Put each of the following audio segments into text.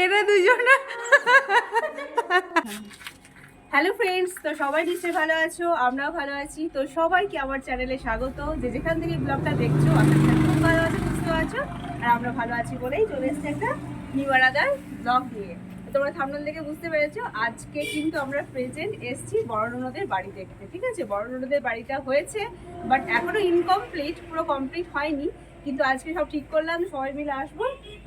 এরা দুজন। Hello friends তো সবাই নিশ্চয়ই ভালো আছো, আমরাও ভালো আছি। তো সবাইকে আমার চ্যানেলে স্বাগত। যে যেখান থেকে ব্লগটা দেখছ খুব ভালো আছো, সুস্থ আছো, আর আমরা ভালো আছি বলেই চলে এসেছি একটা নিউ আরাদার ব্লগ নিয়ে। তোমরা থামনাল দেখে বুঝতে পেরেছ, আজকে কিন্তু আমরা প্রেজেন্ট এসেছি বড়নদের বাড়ি দেখতে, ঠিক আছে? বড়নদের বাড়িটা হয়েছে বাট এখনও ইনকমপ্লিট পুরো কমপ্লিট হয়নি। কিন্তু আজকে সব ঠিক করলাম, সবাই মিলে আসব।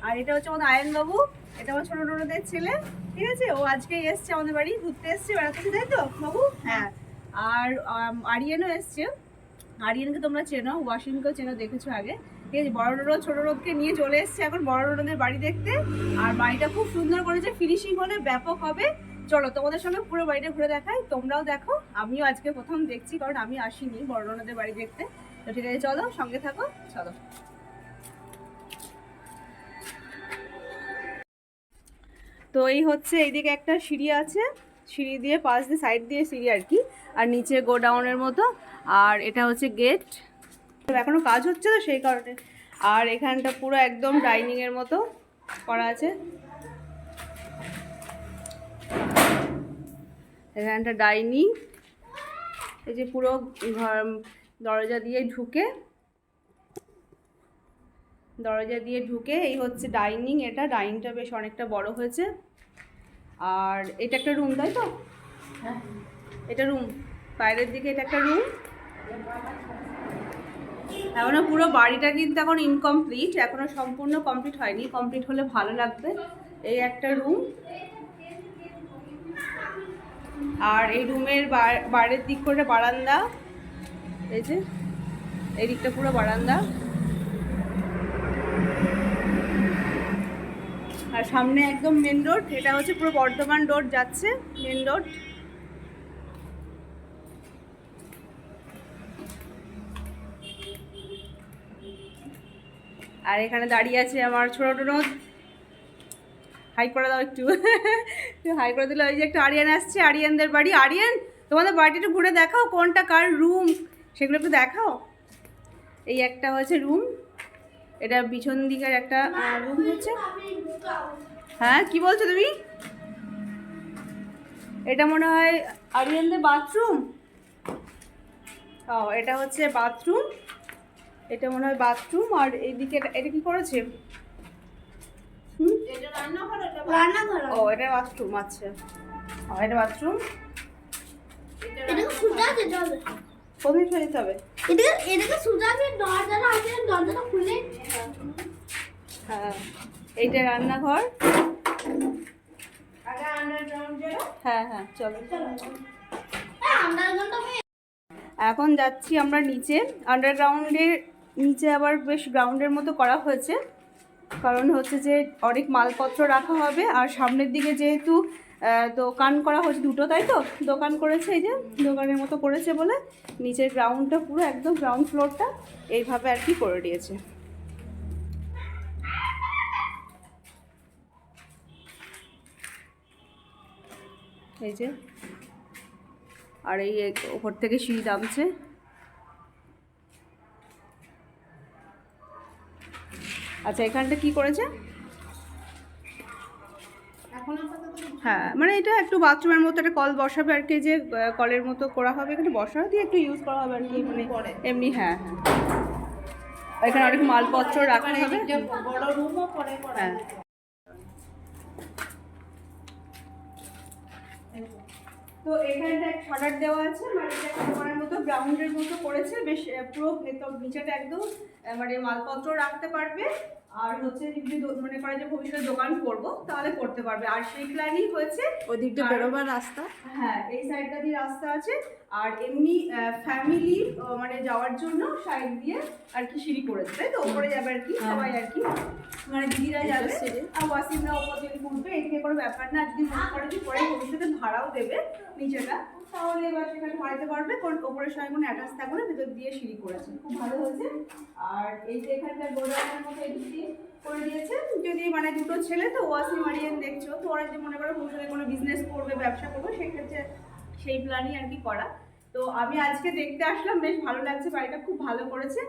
আর এটা হচ্ছে আমাদের আয়ন বাবু এটা আমার ছোট ননদের ছেলে, ঠিক আছে? ও আজকে এসছে আমাদের বাড়ি, ঘুরতে এসছে বেড়াতে তাই তো, বাবু? হ্যাঁ। আর আরিয়ানও এসছে। আরিয়ানকে তোমরা চেনো ওয়াশিংকেও চেনো, দেখেছ আগে। ঠিক আছে? বড় রোদ ছোট রোদকে নিয়ে চলে এসছে এখন বড় রোদের বাড়ি দেখতে। আর বাড়িটা খুব সুন্দর করেছে ফিনিশিং হলে ব্যাপক হবে। চলো, তোমাদের সঙ্গে পুরো বাড়িটা ঘুরে দেখাই, তোমরাও দেখো। আমিও আজকে প্রথম দেখছি, কারণ আমি আসিনি বড় রোদের বাড়ি দেখতে। তো ঠিক আছে, চলো, সঙ্গে থাকো, চলো। তো এই হচ্ছে এইদিকে একটা সিঁড়ি আছে, সিঁড়ি দিয়ে পাশ দিয়ে সাইড দিয়ে সিঁড়ি আর কি, আর নিচে গোডাউনের মতো, আর এটা হচ্ছে গেট এখনও কাজ হচ্ছে তো সেই কারণে, আর এখানটা পুরো একদম ডাইনিং এর মতো করা আছে। এখানটা ডাইনিং এই যে পুরো ঘর দরজা দিয়ে ঢুকে দরজা দিয়ে ঢুকে এই হচ্ছে ডাইনিং এটা ডাইনিংটা বেশ অনেকটা বড় হয়েছে। আর এটা একটা রুম তাই তো? এটা রুম বাইরের দিকে এটা একটা রুম। এখনও পুরো বাড়িটা কিন্তু এখন ইনকমপ্লিট এখনও সম্পূর্ণ কমপ্লিট হয়নি। কমপ্লিট হলে ভালো লাগবে। এই একটা রুম। আর এই রুমের বাইরের দিক করে বারান্দা। এই যে, এই দিকটা পুরো বারান্দা। আর সামনে একদম মেন রোড এটা হচ্ছে পুরো বর্ধমান রোড যাচ্ছে মেন রোড আর এখানে দাঁড়িয়ে আছে আমার ছোট নদ হাই করে দাও একটু। হাই করে দিলে ওই যে একটু আরিয়ান আসছে, আরিয়ানদের বাড়ি। আরিয়ান, তোমাদের বাড়িটা ঘুরে দেখাও, কোনটা কার রুম সেগুলো একটু দেখাও। এই একটা হচ্ছে রুম এটা পিছন দিকের একটা রুম হচ্ছে। হ্যাঁ কি বলছো তুমি? এটা মনে হয় আরিয়ানদের বাথরুম ও এটা হচ্ছে বাথরুম এটা মনে হয় বাথরুম আর এইদিকে এটা- এটা কি করেছে? হুম? ও এটা বাথরুম আচ্ছা। এটা বাথরুম কোথায় ফেলে যেতে হবে। এটাকে এটাকে সুজা দরজাটা আছে দরজাটা খুলে হ্যাঁ এইটা রান্নাঘর। আগে আন্ডারগ্রাউন্ড যাও হ্যাঁ হ্যাঁ চলো। আন্ডারগ্রাউন্ড এখন যাচ্ছি আমরা নিচে। আন্ডারগ্রাউন্ডের নিচে আবার বেশ গ্রাউন্ডের মতো করা হয়েছে। কারণ হচ্ছে যে অনেক মালপত্র রাখা হবে। আর সামনের দিকে যেহেতু দোকান করা হচ্ছে দুটো, তাই তো? দোকান করেছে এই যে, দোকানের মতো করেছে বলে নিচের গ্রাউন্ডটা পুরো একদম গ্রাউন্ড ফ্লোরটা এইভাবে আর কি করে দিয়েছে। এই যে, আর এই ওপর থেকে সিঁড়ি নামছে। আচ্ছা এখানটা কি করেছে? হ্যাঁ মানে এটা একটু বাথরুমের মতো একটা কল বসাবে আর কি যে কলের মতো করা হবে। এখানে বসা দিয়ে একটু ইউজ করা হবে আর কি মানে এমনি হ্যাঁ। এখানে অনেক মালপত্র রাখা হবে হ্যাঁ। তো এখানটা এক শাটার দেওয়া আছে মানে দোকানের মতো গ্রাউন্ডের মতো করেছে বেশ পুরো ভেতর নিচেটা একদম মানে মালপত্র রাখতে পারবে। আর হচ্ছে যদি মনে করে যে ভবিষ্যতে দোকান করব তাহলে করতে পারবে। আর সেই প্ল্যানই হয়েছে ওই বেরোবার রাস্তা। হ্যাঁ এই সাইডটা দিয়ে রাস্তা আছে। আর এমনি ফ্যামিলি মানে যাওয়ার জন্য সাইড দিয়ে আর কি সিঁড়ি করেছে তাই তো? ওপরে যাবে আর কি সবাই আর কি। মানে দিদিরা যাবে। আর ওয়াসিমরা ওপর থেকে উঠবে এদিকে কোনো ব্যাপার না। যদি মনে করে যে পরে ভবিষ্যতে ভাড়াও দেবে নিচেটা তাহলে এবার সেখানে ভাড়াতে পারবে কারণ ওপরের সঙ্গে কোনো অ্যাটাচ থাকবে না, ভেতর দিয়ে সিঁড়ি করেছে। খুব ভালো হয়েছে। আর এই যে এখানটা গোডাউনের মতো দিয়ে করে দিয়েছে। যদি মানে দুটো ছেলে, তো ওয়াসিম আরিয়ান দেখছ, তো ওরা যদি মনে করো ভবিষ্যতে কোনো বিজনেস করবে, ব্যবসা করবে, সেক্ষেত্রে সেই প্ল্যানই আর কি করা। তো আমি আজকে দেখতে আসলাম, বেশ ভালো লাগছে, বাড়িটা খুব ভালো করেছে।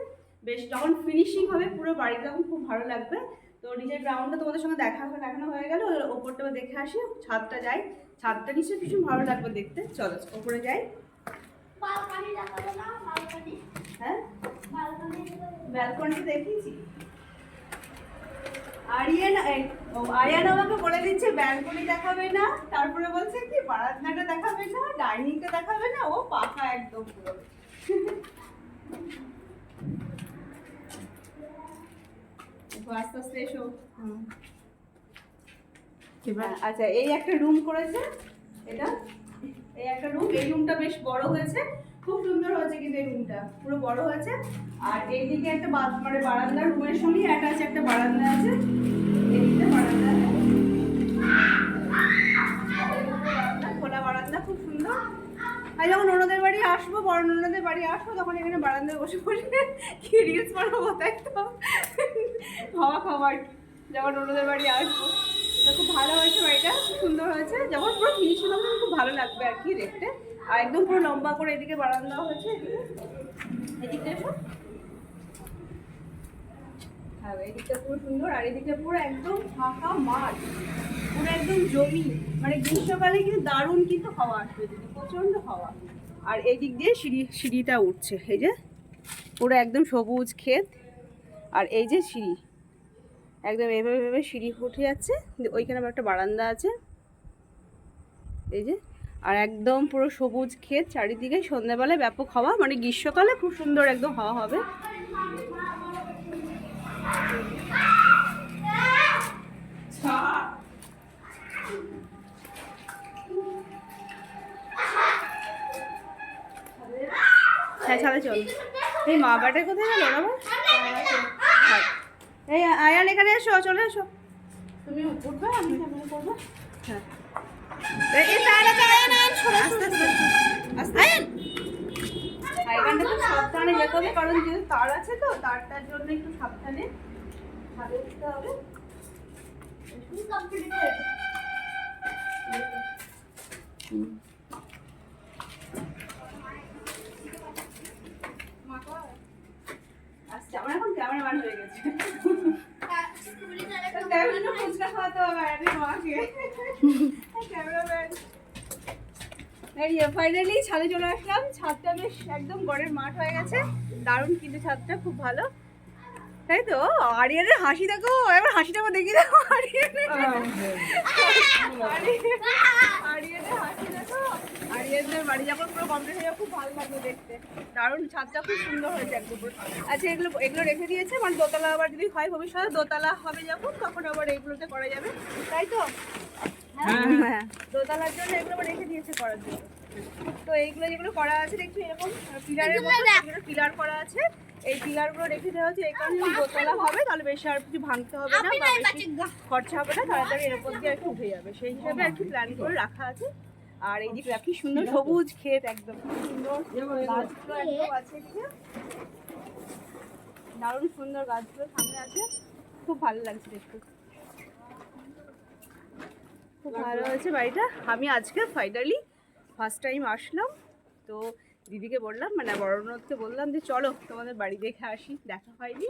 বেশ যখন ফিনিশিং হবে পুরো বাড়িটা তখন খুব ভালো লাগবে। তো নিজের গ্রাউন্ডটা তোমাদের সঙ্গে দেখা দেখানো হয়ে গেল ওপরটা দেখে আসি, ছাদটা যাই। ছাদটা নিশ্চয়ই ভীষণ ভালো লাগবে দেখতে। চলো ওপরে যাই। না? হ্যাঁ? ব্যালকনিতে দেখিয়েছি। আরিয়ান আমাকে বলে দিচ্ছে ব্যালকনি দেখাবে না। তারপরে বলছে কি বারান্দাটা দেখাবে না ডাইনিংটা দেখাবে না ও পাকা একদম পুরো। আস্তে আস্তে এসো। হুম। হ্যাঁ, আচ্ছা এই একটা রুম করেছে। এটা? এই একটা রুম এই রুমটা বেশ বড় হয়েছে। খুব সুন্দর হয়েছে কিন্তু এই রুমটা পুরো বড় হয়েছে। আর এইদিকে একটা মানে বারান্দা রুমের সঙ্গে অ্যাটাচ একটা বারান্দা আছে। এইদিকে বারান্দা খোলা বারান্দা খুব সুন্দর। আর যখন অন্যদের বাড়ি আসব বড় অন্যদের বাড়ি আসব তখন এখানে বারান্দায় বসে বসে কি রিলস বানাবো তাই তো? আর কি যখন অন্যদের বাড়ি আসব। খুব ভালো হয়েছে বাড়িটা সুন্দর হয়েছে। যখন পুরো ফিনিশিং হবে খুব ভালো লাগবে আর কি দেখতে। আর একদম পুরো লম্বা করে এদিকে বারান্দা হয়েছে, এদিকে। এদিকটা হ্যাঁ এদিকটা পুরো সুন্দর, আর এদিকটা পুরো একদম ফাঁকা মাঠ। পুরো একদম জমি। মানে গ্রীষ্মকালে কিন্তু দারুণ কিন্তু হাওয়া এদিকে, প্রচণ্ড হাওয়া। আর এই দিক দিয়ে সিঁড়ি, সিঁড়িটা উঠছে, এই যে। পুরো একদম সবুজ ক্ষেত। আর এই যে সিঁড়ি একদম এভাবে এভাবে সিঁড়ি উঠে যাচ্ছে। ওইখানে আবার একটা বারান্দা আছে। এই যে, আর একদম পুরো সবুজ ক্ষেত, চারিদিকে সন্ধ্যাবেলায় ব্যাপক হওয়া মানে গ্রীষ্মকালে খুব সুন্দর একদম হাওয়া হবে। হ্যাঁ ছাদে চল। এই মা বাটা কোথায় গেল? না এই আয়ান এখানে এসো চলে এসো। তুমি উঠবে আমি সামনে করব হ্যাঁ। এই এই তাড়া তাড়া আয়ান আয়ান সরে আস্তে আস্তে আস্তে আয়ান! এখানটা তো সাবধানে যেতে হবে কারণ যেহেতু তার আছে তো তারটার জন্য একটু সাবধানে ছাদে উঠতে হবে। আচ্ছা আমার এখন ক্যামেরাম্যান হয়ে গেছে তাই জন্য ফুচকা খাওয়াতে হবে আরে মাকে ক্যামেরাম্যান এই ফাইনালি ছাদে চলে আসলাম। ছাদটা বেশ একদম গড়ের মাঠ হয়ে গেছে। দারুণ কিন্তু ছাদটা খুব ভালো। তাই তো? আরিয়ানের হাসি দেখো। এবার হাসিটা আমার দেখি দেখো আরিয়ানের হাসি দেখো। আরিয়ানদের বাড়ি যখন পুরো কমপ্লিট হয়ে খুব ভালো দেখতে। দারুণ ছাদটা খুব সুন্দর হয়েছে একদম পুরো। আচ্ছা এগুলো এগুলো রেখে দিয়েছে। মানে দোতলা আবার যদি হয় ভবিষ্যতে দোতলা হবে যখন তখন আবার এইগুলোতে করা যাবে। তাই তো? হ্যাঁ। দোতলার জন্য এগুলো আবার রেখে দিয়েছে করার জন্য। তো এইগুলো যেগুলো করা আছে দেখছি এরকম পিলারের মতো পিলার করা আছে। এই পিলারগুলো রেখে দেওয়া হচ্ছে এই কারণে দোতলা হবে তাহলে বেশি আর কিছু ভাঙতে হবে না বা বেশি খরচা হবে না তাড়াতাড়ি এর উপর দিয়ে আর কি উঠে যাবে। সেই হিসাবে আর কি প্ল্যান করে রাখা আছে। আর এই দিকে কি সুন্দর সবুজ ক্ষেত একদম সুন্দর গাছগুলো একদম আছে এদিকে। দারুণ সুন্দর গাছগুলো সামনে আছে। খুব ভালো লাগছে দেখতে। খুব ভালো হয়েছে বাড়িটা। আমি আজকে ফাইনালি ফার্স্ট টাইম আসলাম। তো দিদিকে বললাম মানে বড়নকে বললাম যে চলো তোমাদের বাড়ি দেখে আসি। দেখা হয়নি।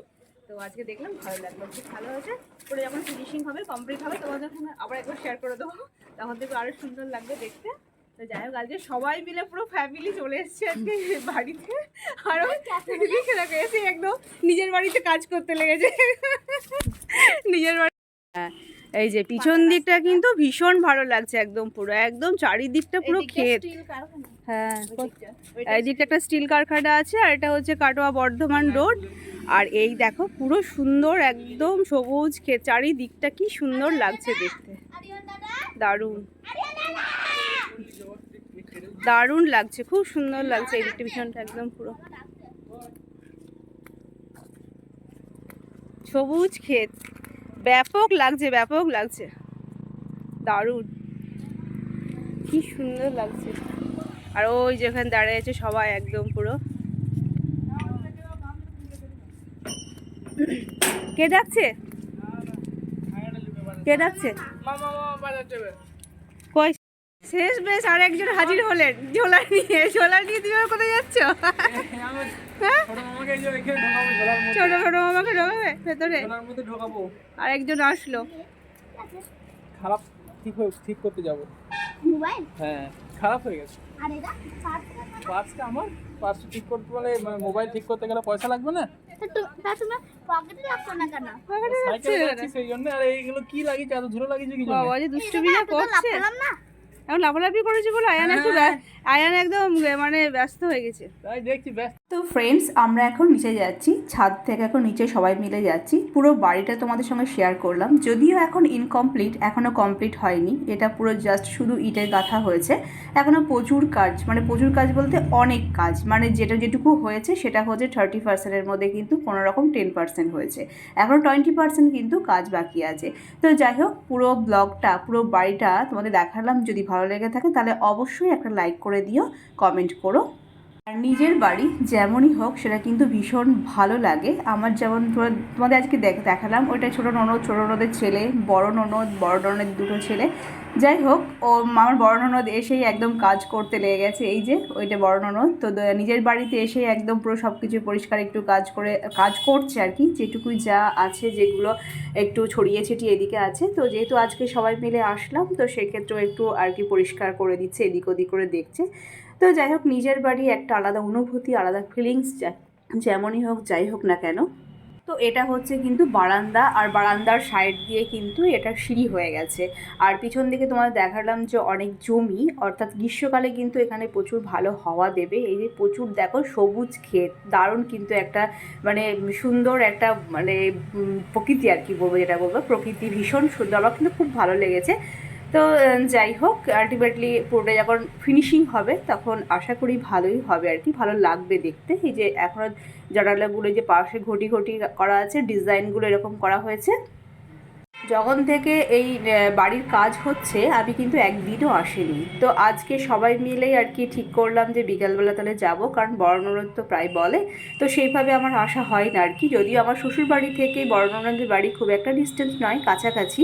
তো আজকে দেখলাম ভালো লাগল খুব ভালো হয়েছে। পরে যখন ফিনিশিং হবে কমপ্লিট হবে তোমাদের আবার একবার শেয়ার করে দেবো। তখন থেকে আরও সুন্দর লাগবে দেখতে। তো যাই হোক আজকে সবাই মিলে পুরো ফ্যামিলি চলে এসছে আজকে বাড়িতে। আরও দেখে দেখো এসে একদম নিজের বাড়িতে কাজ করতে লেগেছে। নিজের বাড়ি হ্যাঁ এই যে পিছন দিকটা কিন্তু ভীষণ ভালো লাগছে একদম পুরো একদম চারিদিকটা পুরো ক্ষেত। হ্যাঁ এই দিকটা একটা স্টিল কারখানা আছে আর এটা হচ্ছে কাটোয়া বর্ধমান রোড। আর এই দেখো পুরো সুন্দর একদম সবুজ ক্ষেত চারিদিকটা কি সুন্দর লাগছে দেখতে। দারুণ। দারুণ লাগছে খুব সুন্দর লাগছে এই দিকটা ভীষণটা একদম পুরো। সবুজ ক্ষেত। ব্যাপক লাগছে ব্যাপক লাগছে। দারুণ। কি সুন্দর লাগছে। আর ওই যেখানে দাঁড়িয়ে আছে সবাই একদম পুরো। কে ডাকছে কে ডাকছে শেষ বেশ আর একজন হাজির হলেন। ঝোলা নিয়ে। ঝোলা নিয়ে তুমি কোথায় যাচ্ছ? হ্যাঁ? ছোট ছোট মামাকে ঢোকাবে? ভেতরে? আর একজন আসলো। খারাপ ঠিক হয়ে ঠিক করতে যাব। মোবাইল? হ্যাঁ খারাপ হয়ে গেছে। পার্সটা আমার? পার্স ঠিক করতে বলে মানে মোবাইল ঠিক করতে গেলে পয়সা লাগবে না? সেই জন্য। আর এইগুলো কি লাগিয়েছে? এত ঝুলো লাগিয়েছে কি বাবা যে দুষ্টুমি করছে। না। এখন লাফালাফি করেছে বলে আয়ান একটু আয়ান একদম মানে ব্যস্ত হয়ে গেছে। তাই দেখছি ব্যস্ত। তো ফ্রেন্ডস আমরা এখন নিচে যাচ্ছি। ছাদ থেকে এখন নিচে সবাই মিলে যাচ্ছি। পুরো বাড়িটা তোমাদের সঙ্গে শেয়ার করলাম। যদিও এখন ইনকমপ্লিট এখনও কমপ্লিট হয়নি। এটা পুরো জাস্ট শুধু ইটের গাঁথা হয়েছে। এখনও প্রচুর কাজ মানে প্রচুর কাজ বলতে অনেক কাজ। মানে যেটা যেটুকু হয়েছে সেটা হচ্ছে থার্টি পার্সেন্টের মধ্যে কিন্তু কোনো রকম টেন পার্সেন্ট হয়েছে। এখনও টোয়েন্টি পার্সেন্ট কিন্তু কাজ বাকি আছে। তো যাই হোক পুরো ব্লগটা পুরো বাড়িটা তোমাদের দেখালাম। যদি ভালো লেগে থাকে তাহলে অবশ্যই একটা লাইক করে দিও কমেন্ট করো। আর নিজের বাড়ি যেমনই হোক সেটা কিন্তু ভীষণ ভালো লাগে। আমার যেমন তোমাদের আজকে দেখ, দেখালাম ওইটা ছোটো ননদ, ছোটো ননদের ছেলে, বড় ননদ, বড় ননদের দুটো ছেলে। যাই হোক, ও আমার বড় ননদ এসেই একদম কাজ করতে লেগে গেছে। এই যে, ওইটা বড় ননদ। তো নিজের বাড়িতে এসেই একদম পুরো সব কিছু পরিষ্কার একটু কাজ করে, কাজ করছে আর কি। যেটুকুই যা আছে, যেগুলো একটু ছড়িয়ে ছিটিয়ে এদিকে আছে। তো যেহেতু আজকে সবাই মিলে আসলাম, তো সেক্ষেত্রেও একটু আর কি পরিষ্কার করে দিচ্ছে, এদিক ওদিক করে দেখছে। তো যাই হোক, নিজের বাড়ি একটা আলাদা অনুভূতি, আলাদা ফিলিংস যেমনই হোক, যাই হোক না কেন। তো এটা হচ্ছে কিন্তু বারান্দা, আর বারান্দার সাইড দিয়ে কিন্তু এটা সিঁড়ি হয়ে গেছে। আর পিছন দিকে তোমাদের দেখালাম যে অনেক জমি, অর্থাৎ গ্রীষ্মকালে কিন্তু এখানে প্রচুর ভালো হাওয়া দেবে। এই যে প্রচুর দেখো সবুজ ক্ষেত, দারুণ কিন্তু একটা মানে সুন্দর একটা মানে প্রকৃতি আর কি বলব, যেটা বলব, প্রকৃতি ভীষণ সুন্দর। আমার কিন্তু খুব ভালো লেগেছে। তো যাই হোক আলটিমেটলি পুরোটা যখন ফিনিশিং হবে, তখন আশা করি ভালোই হবে আর কি। ভালো লাগবে দেখতে। এই যে এখনও জানালাগুলো যে পাশে ঘটি ঘটি করা আছে, ডিজাইনগুলো এরকম করা হয়েছে। যখন থেকে এই বাড়ির কাজ হচ্ছে, আমি কিন্তু একদিনও আসিনি। তো আজকে সবাই মিলেই আর কি ঠিক করলাম যে বিকালবেলা তাহলে যাব, কারণ বর্ণরোধ তো প্রায় বলে। তো সেইভাবে আমার আসা হয় না আর কি। যদিও আমার শ্বশুর বাড়ি থেকে বর্ণরোধের বাড়ি খুব একটা ডিস্টেন্স নয়, কাছাকাছি।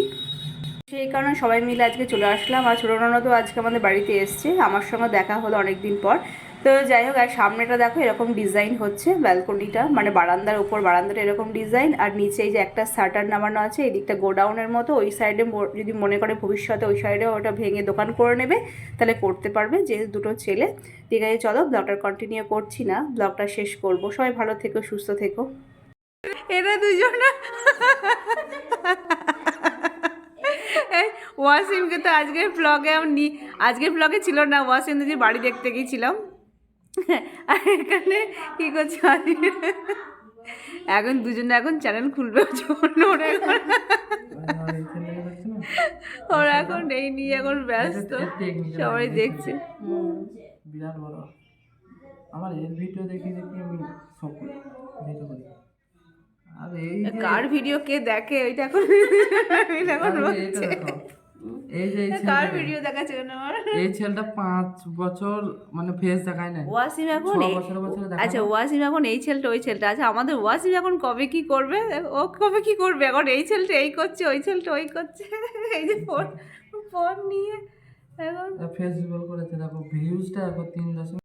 সেই কারণে সবাই মিলে আজকে চলে আসলাম। আর ছোটো ননদও আজকে আমাদের বাড়িতে এসছে। আমার সঙ্গে দেখা হলো অনেক দিন পর। তো যাই হোক, আর সামনেটা দেখো, এরকম ডিজাইন হচ্ছে ব্যালকনিটা মানে বারান্দার উপর, বারান্দাটা এরকম ডিজাইন আর নিচে এই যে একটা শাটার নামানো আছে, এদিকটা গোডাউনের মতো। ওই সাইডে যদি মনে করে ভবিষ্যতে ওই সাইডে ওটা ভেঙে দোকান করে নেবে, তাহলে করতে পারবে যেহেতু দুটো ছেলে। ঠিক আছে চলো ব্লগটা কন্টিনিউ করছি না। ব্লগটা শেষ করব। সবাই ভালো থেকো, সুস্থ থেকো। এরা দুজন। ওয়াসিমকে তো আজকের ব্লগে আমি আজকের ব্লগে ছিল না, ওয়াসিম দিদির বাড়ি দেখতে গিয়েছিলাম আর এখানে কী করছে এখন দুজনে এখন চ্যানেল খুলবে ওর এখন ওরা এখন এই নিয়ে এখন ব্যস্ত, সবাই দেখছে। আমার এর ভিডিও দেখি দেখি আমি সব করি করি ভিডিও কে দেখে ওইটা এখন এখন বলছে দেখো। এই যে কার ভিডিও দেখাচ্ছে আমার? এই ছেলেটা পাঁচ বছর মানে ফেস দেখায় না ওয়াসিম এখন এই- বছরে বছরে আচ্ছা ওয়াসিম এখন এই ছেলেটা ওই ছেলেটা। আচ্ছা আমাদের ওয়াসিম এখন কবে কি করবে? ও কবে কি করবে? এখন এই ছেলেটা এই করছে ওই ছেলেটা ওই করছে। এই যে ফোন ফোন নিয়ে এখন ফেসবুক করেছে দেখো ভিউজটা এখন তিন দশমিক